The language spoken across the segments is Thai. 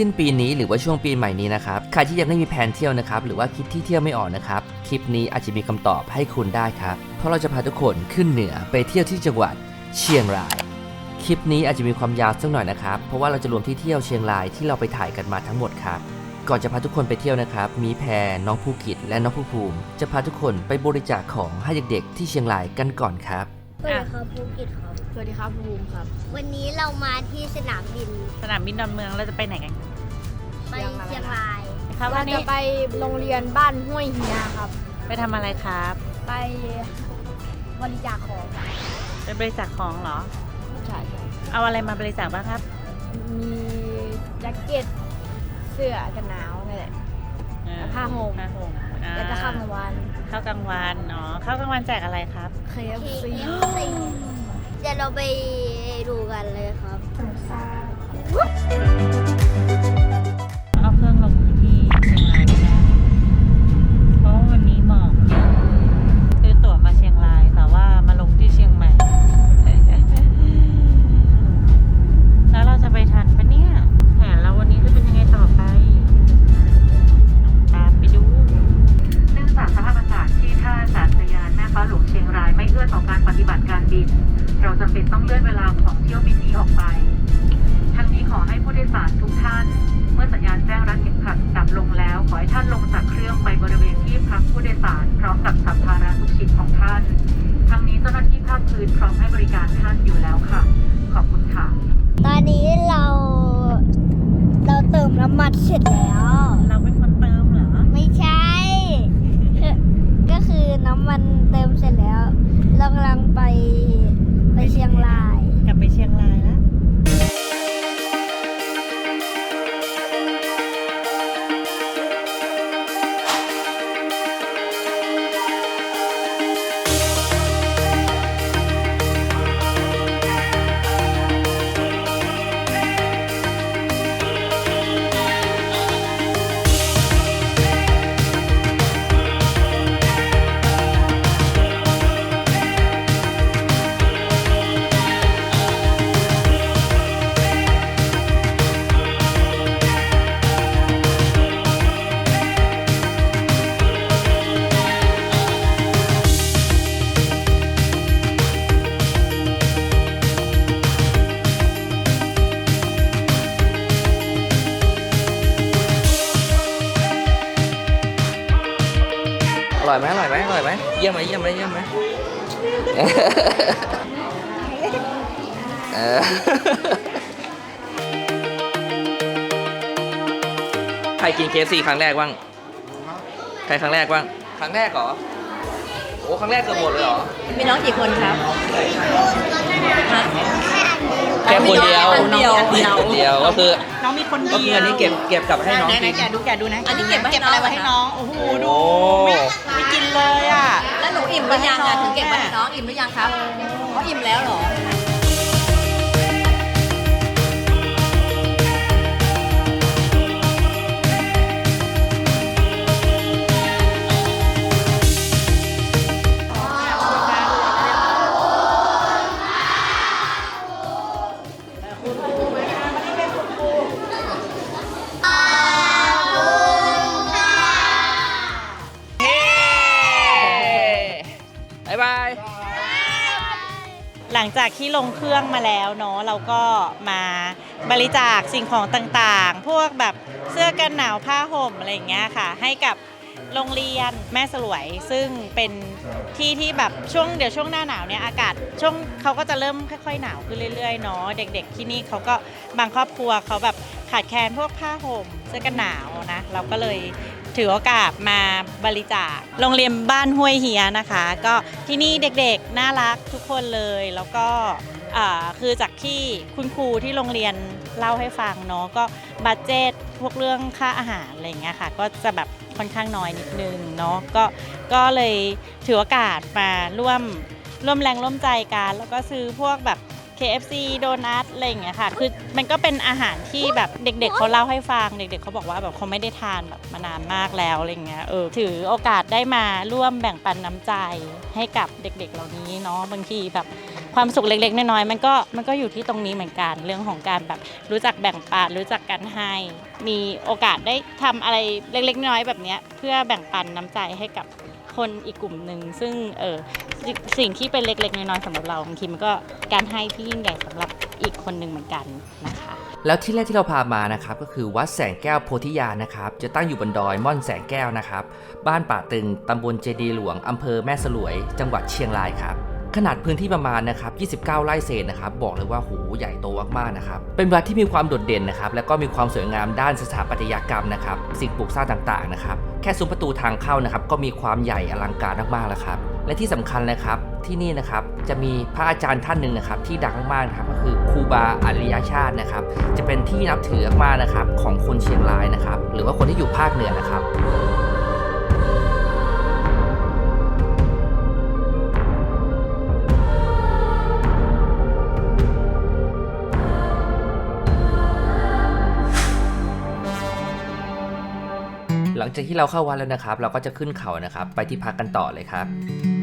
สิ้นปีนี้หรือว่าช่วงปีใหม่นี้นะครับใครที่ยังไม่มีแผนเที่ยวนะครับหรือว่าคิดที่เที่ยวไม่ออกนะครับคลิปนี้อาจจะมีคำตอบให้คุณได้ครับเพราะเราจะพาทุกคนขึ้นเหนือไปเที่ยวที่จังหวัดเชียงรายคลิปนี้อาจจะมีความยาวสักหน่อยนะครับ เพราะว่าเราจะรวมที่เที่ยวเชียงรายที่เราไปถ่ายกันมาทั้งหมดครับ ก่อนจะพาทุกคนไปเที่ยวนะครับ มีแพรน้องภูกิจและน้องภูภูมิ จะพาทุกคนไปบริจาคของให้เด็กๆที่เชียงรายกันก่อนครับ สวัสดีครับภูเก็ตครับ สวัสดีครับภูมิครับ วันนี้เรามาที่สนามบิน สนามบินดอนเมืองเราจะไปไหนกัน ไปเชียงรายครับเราวันนี้จะไปโรงเรียนบ้านห้วยเฮียครับ ไปทำอะไรครับ ไปบริจาคของไปบริจาคของเหรอ ใช่ครับเอาอะไรมาบริจาคบ้างครับ มีแจ็คเก็ตเสื้อกันหนาวนี่นแหละเออผ้าห่มผ้าห่มอ่าแล้วก็ข้าวกลางวันข้าวกลางวันอ๋อข้าวกลางวันแจกอะไรครับ KFC KFC เดี๋ยวเราไปดูกันเลยครับ น เราจำเป็นต้องเลื่อนเวลาของเที่ยวบินนี้ออกไป ทั้งนี้ขอให้ผู้โดยสารทุกท่าน เมื่อสัญญาณแจ้งรัดเข็มขัดดับลงแล้ว ขอให้ท่านลงจากเครื่องไปบริเวณที่พักผู้โดยสารพร้อมกับสัมภาระทุกชิ้นของท่าน ทั้งนี้เจ้าหน้าที่ภาคพื้นพร้อมให้บริการท่านอยู่แล้วค่ะ ขอบคุณค่ะ ตอนนี้เรา เราเติมน้ำมันเสร็จแล้ว เราเป็นคนเติมเหรอไม่ใช่ คือก็ คือน้ำมันเติมเสร็จแล้ว เรากำลังไปไปเชียงราย กลับไปเชียงรายแล้ว ร่อยไหมอร่อยไหมอร่อยไหมเยี่ยมไหมเยี่ยมไหมเยี่ยมไหมเออใครกินเคฟซีครั้งแรกบ้าง ใครครั้งแรกบ้าง ครั้งแรกเหรอ โอ้ ครั้งแรกเกือบหมดเลยเหรอ มีน้องกี่คนครับ แค่คนเดียวคนเดียวคนเดียวก็คือน้องมีคนก็เดีคือยวอันนี้เก็บเก็บกลับให้น้องไหนกินๆแกะดูแกะดูนะอันนี้เก็บไว้ให้เก็บอะไรน้อง ไว้ให้น้อง โอ้โห ดูโอ้ไม่กินเลยอะ แล้วหนูอิ่มหรือยังอะถึงเก็บไว้ให้น้องอิ่มหรือยังครับเขาอิ่มแล้วเหรอ จากที่ลงเครื่องมาแล้วเนาะเราก็มาบริจาคสิ่งของต่างๆ พวกแบบเสื้อกันหนาวผ้าห่มอะไรอย่างเงี้ยค่ะ ให้กับโรงเรียนแม่สลวย ซึ่งเป็นที่ที่แบบช่วงเดี๋ยวช่วงหน้าหนาวเนี่ยอากาศช่วงเขาก็จะเริ่มค่อยๆหนาวขึ้นเรื่อยๆเนาะเด็กๆที่นี่เขาก็บางครอบครัวเขาแบบขาดแคลนพวกผ้าห่มเสื้อกันหนาวนะเราก็เลย ถือโอกาสมาบริจาค โรงเรียนบ้านห้วยเฮียนะคะ ก็ที่นี่เด็กๆ น่ารักทุกคนเลย แล้วก็อ่าคือจากที่คุณครูที่โรงเรียนเล่าให้ฟังเนาะ ก็บัตเจตพวกเรื่องค่าอาหารอะไรอย่างเงี้ยค่ะ ก็จะแบบค่อนข้างน้อยนิดนึงเนาะ ก็ ก็เลยถือโอกาสมาร่วมร่วมแรงร่วมใจกัน แล้วก็ซื้อพวกแบบ KFC โดนัทอะไรอย่างเงี้ยค่ะ คือมันก็เป็นอาหารที่แบบเด็ก ๆเขาเล่าให้ฟัง เด็ก ๆเขาบอกว่าแบบเขาไม่ได้ทานแบบมานานมากแล้วอะไรอย่างเงี้ย เออ ถือโอกาสได้มาร่วมแบ่งปันน้ำใจให้กับเด็ก ๆ เหล่านี้เนาะ บางทีแบบความสุขเล็ก ๆ น้อยๆ มันก็มันก็อยู่ที่ตรงนี้เหมือนกัน เรื่องของการแบบรู้จักแบ่งปันรู้จักกันให้ มีโอกาสได้ทำอะไรเล็กๆ น้อยๆ แบบเนี้ยเพื่อแบ่งปันน้ำใจให้กับ คนอีกกลุ่มหนึ่งซึ่งเออสิสิ่งที่เป็นเล็กๆ น้อยๆสำหรับเราบางทีมันก็การให้ที่ยิ่งใหญ่สำหรับอีกคนหนึ่งเหมือนกันนะคะ แล้วที่แรกที่เราพามานะครับก็คือวัดแสงแก้วโพธิญาณนะครับจะตั้งอยู่บนดอยม่อนแสงแก้วนะครับ บ้านป่าตึงตำบลเจดีหลวงอำเภอแม่สลวย จังหวัดเชียงรายครับ ขนาดพื้นที่ประมาณนะครับ 29 ไร่เศษนะครับบอกเลยว่าโหใหญ่โตมากๆนะครับเป็นวัดที่มีความโดดเด่นนะครับแล้วก็มีความสวยงามด้านสถาปัตยกรรมนะครับสิ่งปลูกสร้างต่างๆนะครับแค่ซุ้มประตูทางเข้านะครับก็มีความใหญ่อลังการมากๆแล้วครับและที่สำคัญนะครับที่นี่นะครับจะมีพระอาจารย์ท่านหนึ่งนะครับที่ดังมากๆนะครับก็คือครูบาอริยชาตินะครับจะเป็นที่นับถือมากๆนะครับของคนเชียงรายนะครับหรือว่าคนที่อยู่ภาคเหนือนะครับ จากที่เราเข้าวัดแล้วนะครับ เราก็จะขึ้นเขานะครับ ไปที่พักกันต่อเลยครับ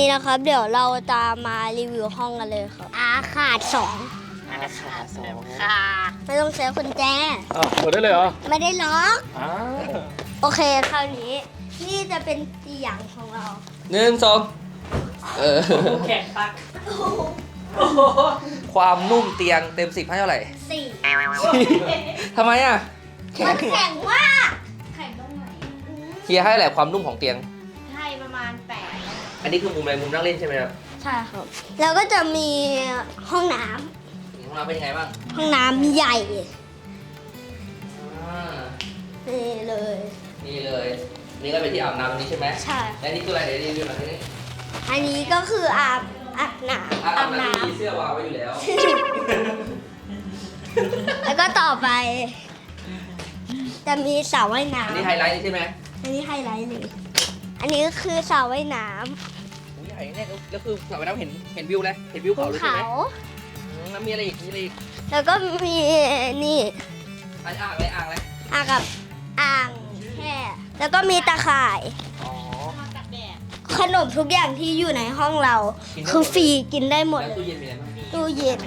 นนี้นะครับ เดี๋ยวเราจะมารีวิวห้องกันเลยครับอาขาดสองค่ะไม่ต้องใช้กุญแจ อะเปิดได้เลยเหรอไม่ได้ล็อกอ้าวโอเคคราวนี้ นี่จะเป็นเตียงของเรา หนึ่งสองเออ แข็งปักความนุ่มเตียงเต็มสิบให้เท่าไหร่ สี่ทำไมอะมันแข็งมากแข็งตรงไหนเฮียให้แหละความนุ่มของเตียงให้ประมาณแปด อันนี้คือมุมอะไรมุมนั่งเล่นใช่ไหมครับใช่ครับ แล้วก็จะมีห้องน้ของเราเป็นยังไงบ้างำห้องน้ำใหญ่อ่านี่เลย นี่เลย นี่ก็เป็นที่อาบน้ำตรงนี้ใช่ไหมใช่ และนี่คืออะไรเดี๋ยวรีวิวหน่อยทีนี้อันนี้ก็คืออาบอาบน้ำอาอาบบน้ำน้ที่มีเสื้อวางไว้อยู่แล้วำแล้วก็ต่อไป จะมีสระว่ายน้อันนี้ไฮไลท์ใช่ไหมำอันนี้ไฮไลท์เลย อันนี้ก็คือสระว่ายน้อุ้ยใหญ่เนี่ยแล้วคือสระว่ายน้ำเห็นเห็นวิวเลยเห็นวิวำภูเขาเลยใช่ไหเขามอืมแล้วมีอะไรอีกมีอะไรอีกแล้วก็มีนี่อันอ่างอะไรอ่างอะไรอ่างกับอ่างแช่แล้วก็มีตะข่าย อ๋อขนมทุกอย่างที่อยู่ในห้องเรา กินได้หมดคือฟรีกินได้หมดแล้วเลยตู้เย็นมีอะไรบ้างตู้เย็น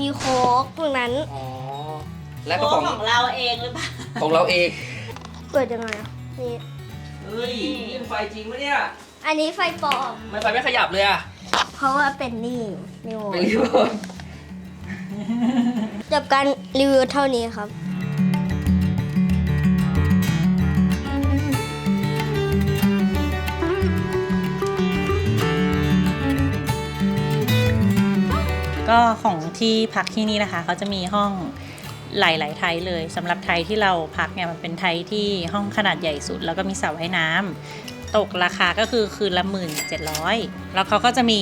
มีโค้กพวกนั้นอ๋อและก็ของของเราเองหรือเปล่าของเราเอง เปิดยังไงอะนี่ เฮ้ยนี่ไฟจริงปะเนี่ยอันนี้ไฟปลอมทำไมไฟไม่ขยับเลยอะเพราะว่าเป็นนี่นิวเป็นรีโมทจบการรีวิวเท่านี้ครับก็ของที่พักที่นี่นะคะเขาจะมีห้อง หลาย ๆ ไทยเลยสำหรับไทยที่เราพักเนี่ยมันเป็นไทยที่ห้องขนาดใหญ่สุด แล้วก็มีสระว่ายน้ำตกราคาก็คือคืนละหมื่นเจ็ดร้อยแล้วเขาก็จะมี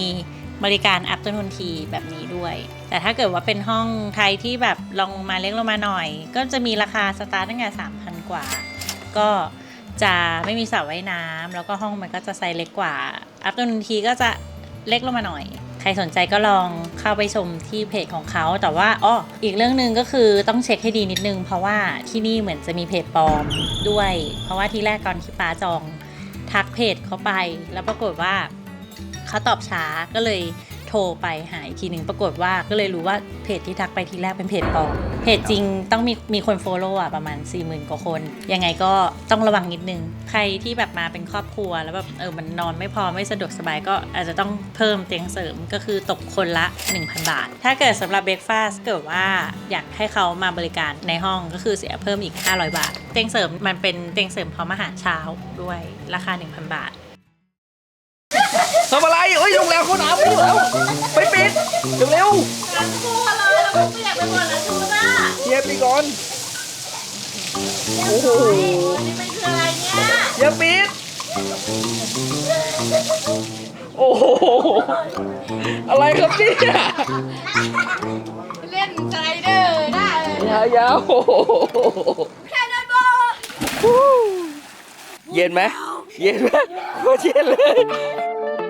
บริการอัพต้นทุนทีแบบนี้ด้วย แต่ถ้าเกิดว่าเป็นห้องไทยที่แบบลองมาเล็กลงมาหน่อย ก็จะมีราคาสตาร์ทตั้งแต่สามพันกว่า ก็จะไม่มีสระว่ายน้ำแล้วก็ห้องมันก็จะไซส์เล็กกว่า อัพต้นทุนทีก็จะเล็กลงมาหน่อย ใครสนใจก็ลองเข้าไปชมที่เพจของเขา แต่ว่าอ้ออีกเรื่องหนึ่งก็คือต้องเช็คให้ดีนิดนึง เพราะว่าที่นี่เหมือนจะมีเพจปลอมด้วย เพราะว่าที่แรกก่อนที่ป้าจองทักเพจเขาไป แล้วปรากฏว่าเขาตอบช้าก็เลย โทรไปหาอีกทีหนึ่งปรากฏว่าก็เลยรู้ว่าเพจที่ทักไปทีแรกเป็นเพจปลอมเพจจริงต้องมีมีคนโฟลโล่อะประมาณ 4 0,000 กว่าคน ยังไงก็ต้องระวังนิดนึง ใครที่แบบมาเป็นครอบครัว แล้วแบบเออมันนอนไม่พอไม่สะดวกสบายก็อาจจะต้องเพิ่มเตียงเสริมก็คือตกคนละ 1,000 บาท ถ้าเกิดสำหรับเบรกฟาสเกิดว่าอยากให้เขามาบริการในห้องก็คือเสียเพิ่มอีก 500 บาท เตียงเสริมมันเป็นเตียงเสริมพร้อมอาหารเช้าด้วยราคา 1,000 บาท ทำอะไรเอ้ยโรงแรมเขาหนาวไปแล้วไปปิดเร็วๆเฮียปิดก่อน โอ้โหอย่าปิด โอ้โห อะไรครับเนี่ยเล่นสไลเดอร์ได้เลยยาวยาวโอ้โหเย็นไหมเย็นไหมโคตรเย็นเลยบรรย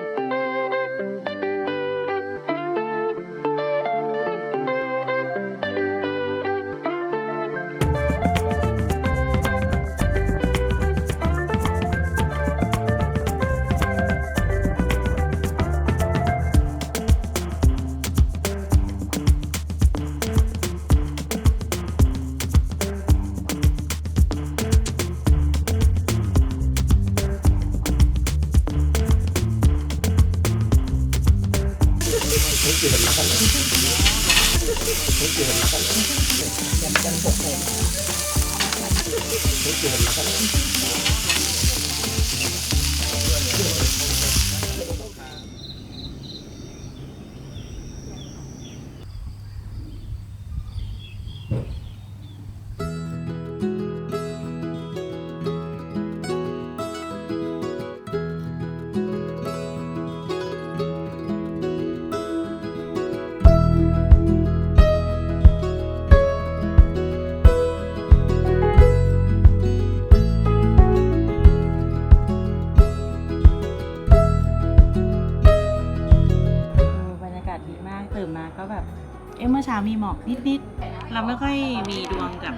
มื่อเช้ามีหมอกนิดๆ เราไม่ค่อยมีดวงกับ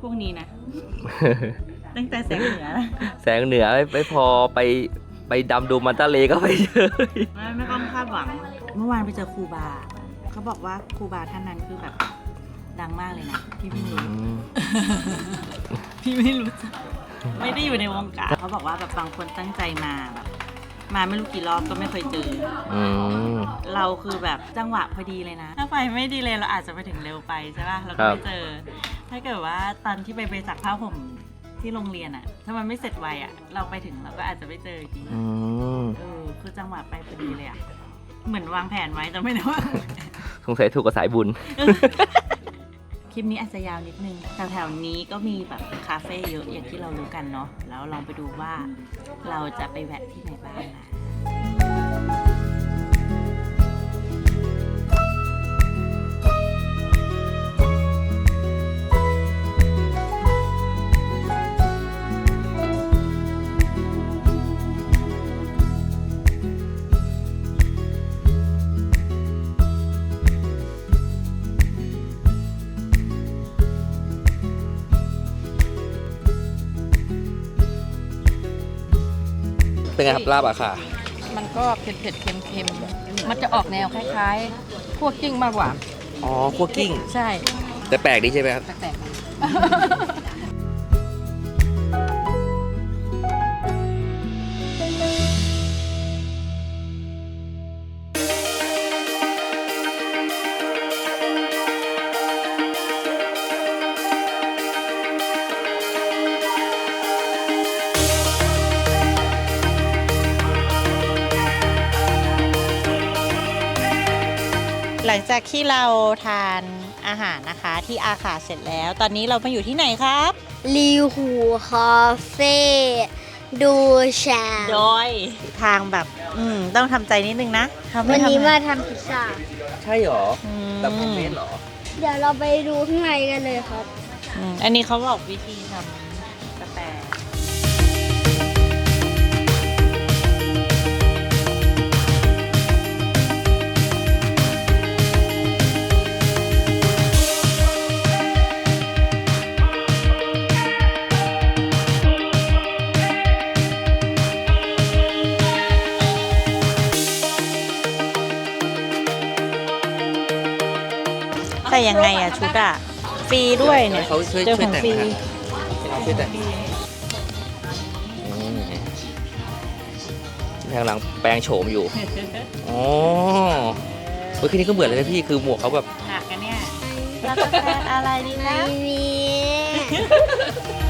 พวกนี้นะ ตั้งแต่แสงเหนือนะแสงเหนือไม่ไม่พอไปไปดำดูมันตะเลก็ไปเจอไม่ไม่ต้องคาดหวัง เมื่อวานไปเจอครูบา เขาบอกว่าครูบาท่านนั้นคือแบบดังมากเลยนะพี่เพิ่งรู้พี่ไม่รู้จักไม่ได้อยู่ในวงการเขาบอกว่าแบบบางคนตั้งใจมาแบบ มาไม่รู้กี่รอบก็ไม่เคยเจอ อืม เราคือแบบจังหวะพอดีเลยนะ ถ้าไฟไม่ดีเลยเราอาจจะไปถึงเร็วไปใช่ป่ะเราก็ครัไม่บเจอ ถ้าเกิดว่าตอนที่ไปบริจาคผ้าห่มที่โรงเรียนอะถ้ามันไม่เสร็จไวอะเราไปถึงเราก็อาจจะไม่เจอจริงอืม เออคือจังหวะไปพอดีเลยอะเหมือนวางแผนไว้แต่ไม่ได้ว่า สงสัยถูกกับสายบุญ คลิปนี้อาจจะยาวนิดนึงแถวๆนี้ก็มีแบบคาเฟ่เยอะอย่างที่เรารู้กันเนาะแล้วลองไปดูว่าเราจะไปแวะที่ไหนบ้างนะ เป็นไงครับลาบอะค่ะ มันก็เผ็ดเผ็ดๆเค็มเค็มๆมันจะออกแนวคล้ายๆพวกกิ้งมากกว่า อ๋อคั่วกิ้ง ใช่แต่แปลกดีใช่ไหมครับ แปลกๆ จากที่เราทานอาหารนะคะที่อาขาเสร็จแล้ว ตอนนี้เรามาอยู่ที่ไหนครับลีหูคาเฟ่ดูแชร์โดยทางแบบ อืมต้องทำใจนิดนึงนะทำไม่วันนี้ทำมานะทำพิซซ่า ใช่เหรออืมแบบโฮมเมดเหรอ เดี๋ยวเราไปดูข้างในกันเลยครับ อืมอันนี้เขาบอกวิธีทำ แต่ยังไงอะชุดอะฟรีด้วยเนี่ยเขาช่วยเจอช่วยของแต่งฟรี นะเขาช่วยแต่งอืมทางหลังแปลงโฉมอยู่ อ๋อเฮ้ยคืนนี้ก็เหมือนเลยนะพี่ คือหมวกเขาแบบ หนักกันเนี่ยแล้วกาแฟอะไรดีนะไ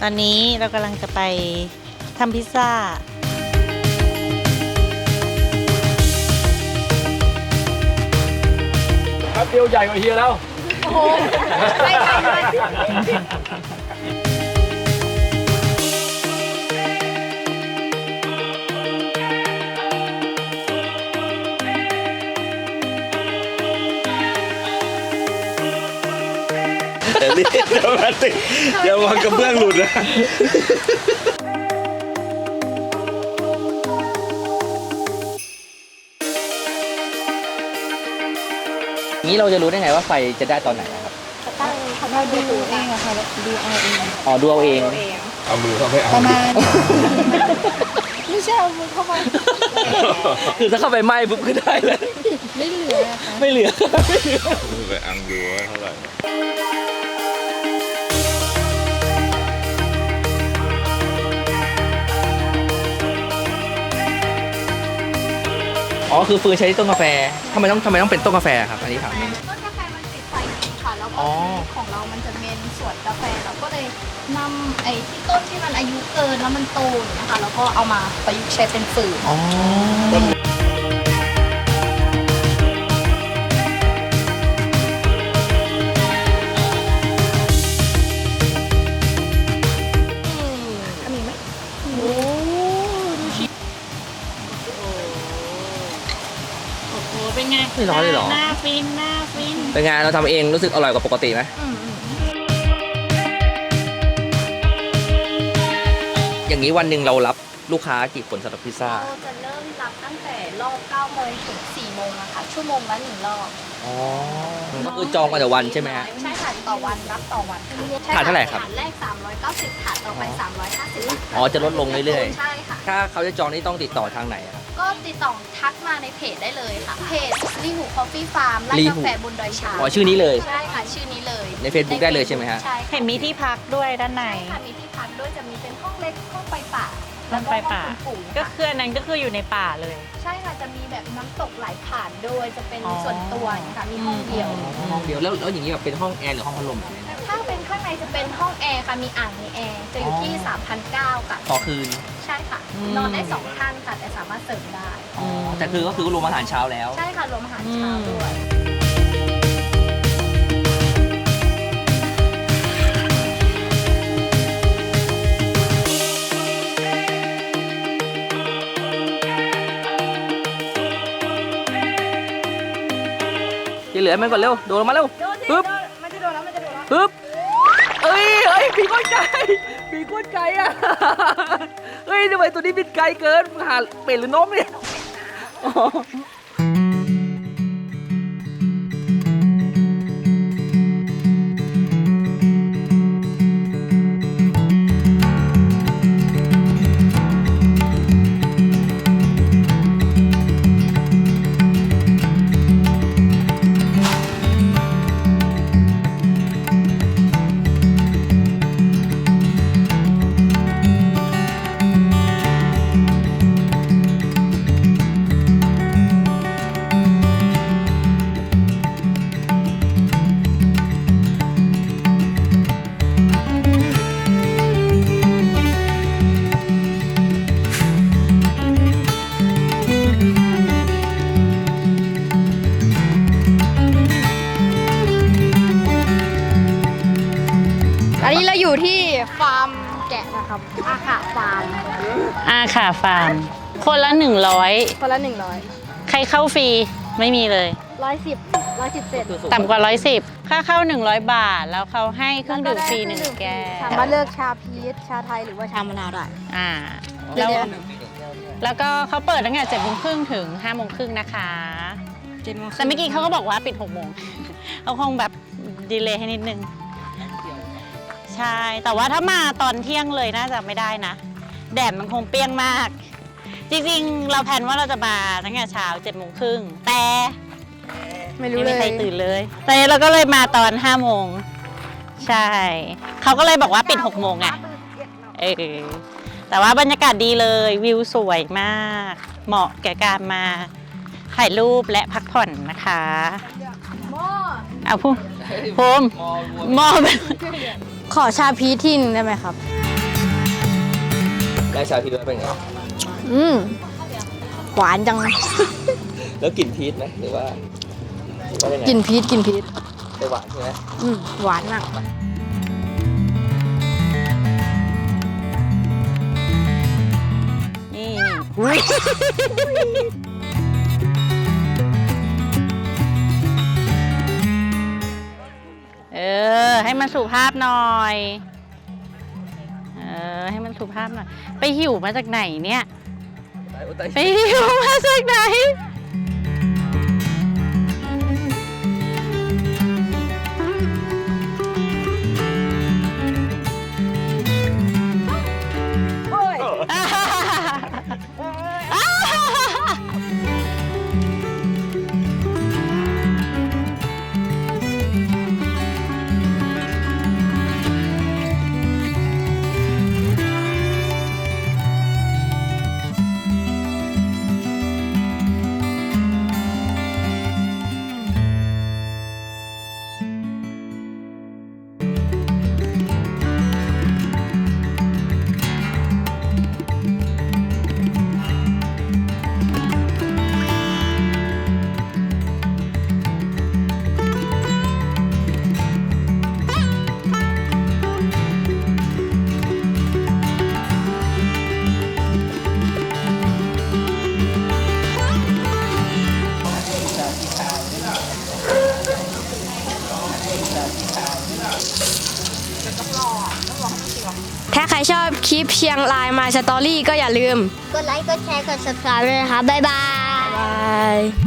ตอนนี้เรากำลังจะไปทำพิซซ่าแป๊บเดียวใหญ่กว่าเฮียแล้วไม่ทันเลย ดี๋ยวนี้เดี๋ยวมาติเดี๋ยววางกระเบื้องหลุดนะนี้เราจะรู้ได้ไงว่าไฟจะได้ตอนไหนอะครับเราดูเองอะค่ะเราดูเอาเองอ๋อดูเอาเอง เอามือเข้าไปเอาประมาณไม่ใช่เอามือเข้าไปคือถ้าเข้าไปไหม้ปุ๊บก็ได้เลย ไม่เหลืออะค่ะไม่เหลือ มือไปอังดูว่าเท่าไหร่ อ๋อคือฟืนใช้ที่ต้นกาแฟทำไมต้องทำไมต้องเป็นต้นกาแฟครับอันนี้ถามนิดนึง ต้นกาแฟมันติดไฟค่ะแล้วก็อ๋อของเรามันจะเป็นสวนกาแฟเราก็เลยนำไอ้ที่ต้นที่มันอายุเกินแล้วมันโตอย่างนะคะแล้วก็เอามาประยุกต์ใช้เป็นฟืน อ๋อ ไงไม่ร้อนเลยเหรอ หน้าฟินหน้าฟินเป็นไงเราทำเองรู้สึกอร่อยกว่าปกติไหมอย่างนี้วันหนึ่งเรารับลูกค้ากี่คนสำหรับพิซซ่า เราจะเริ่มรับตั้งแต่รอบ9โมงถึง4โมงอะค่ะชั่วโมงละหนึ่งรอบอ๋อ ก็คือจองมาแต่วันใช่ไหมฮะ ใช่ค่ะต่อวันรับต่อวันถาดเท่าไหร่ครับ ถาดแรก 390ถาดต่อไป 350บาทอ๋อ จะลดลงเรื่อยๆใช่ค่ะถ้าเขาจะจองนี่ต้องติดต่อทางไหนอะครับ ก็ติดต่อทักมาในเพจได้เลยค่ะ เพจรีหูคอฟฟี่ฟาร์มร้านรีกาหูแฟบนดอยช้างอ๋อชื่อนี้เลย ใช่ค่ะชื่อนี้เลยใน Facebook ได้เลยใช่ไหมฮะ ใช่ค่ะเห็นมีที่พักด้วยด้านในใช่ค่ะมีที่พักด้วยจะมีเป็นห้องเล็กห้องไฟป่าห้องไฟป่าแล้วก็ห้องปุ๋ยก็ค่ะคืออันนั้นก็คืออยู่ในป่าเลย ใช่ค่ะจะมีแบบน้ำตกไหลผ่านโดยจะเป็นอ๋อ ส่วนตัวนะคะมีห้องเดียว ห้องเดียวแล้วแล้วอย่างนี้แบบเป็นห้องแอร์หรือห้องพัดลมแบบนี้นะ ถ้าเป็นข้างในจะเป็นห้องแอร์ค่ะ มีอ่างมีแอร์ จะอยู่ที่อ๋อ3,900ค่ะ ต่อคืน ใช่ค่ะ อืม นอนได้สองท่านค่ะ แต่สามารถเสริมได้ อ๋อแต่คือก็คือรวมอาหารเช้าแล้ว ใช่ค่ะ รวมอาหารเช้าด้วย ที่เหลือมันก่อนเร็ว โดดลงมาเร็วปึ๊บมันจะโดนแล้วมันจะโดนแล้ว ปึ๊บเอ้ยเอ้ยปีกก้นไก่ปีกก้นไก่อะเฮ้ยทำไมตัวนี้บินไกลเกินหาเป็ดหรือนกเนี่ย ค่ะฟาร์ม คนละหนึ่งร้อยคนละหนึ่งร้อยใครเข้าฟรีไม่มีเลย ร้อยสิบร้อยสิบเศษต่ำกว่า 110 ค่าเข้า 100 บาท แล้วเขาให้เครื่องดื่มฟรีหนึ่งแก้วสามารถเลือกชาพีชชาไทยหรือว่าชามะนาวได้อ่าเดี๋แล้ยววแล้วก็เขาเปิดตั้งแต่เจ็ดโมงครึ่งถึงห้าโมงครึ่งนะคะแต่เมื่อกี้เขาก็บอกว่าปิดหกโมง เขาคงแบบดีเลย์ให้นิดนึง ใช่ แต่ว่าถ้ามาตอนเที่ยงเลยน่าจะไม่ได้นะ แดดมันคงเปรี้ยงมาก จริงๆ เราแพลนว่าเราจะมาตั้งแต่เช้าเจ็ดโมงครึ่งแต่ไม่รู้ไม่เลมียใครตื่นเลยตอนนี้เราก็เลยมาตอนห้าโมงใช่ เขาก็เลยบอกว่าปิดหกโมงไงเออแต่ว่าบรรยากาศดีเลยวิวสวยมาก เหมาะแก่การมาถ่ายรูปและพักผ่อนนะคะเอาพูภูมิหมอขอชาพีชที่หนึงได้ไหมครับ แล้วชาพีชเป็นไง อืมหวานจัง แล้วกลิ่นพีชไหมหรือว่าหรือว่ายังไงกินพีชกินพีชไม่หวานใช่ไหมอืมหวานมากนี่เออ ให้มันสุภาพหน่อยเออ ให้มันสุภาพหน่อย ไปหิวมาจากไหนเนี่ย ไปหิวมาจากไหน ลิปเชียงรายมาสตอรี่ก็อย่าลืม กดไลค์ กดแชร์ กด subscribe ด้วยนะคะ บ๊ายบาย บาย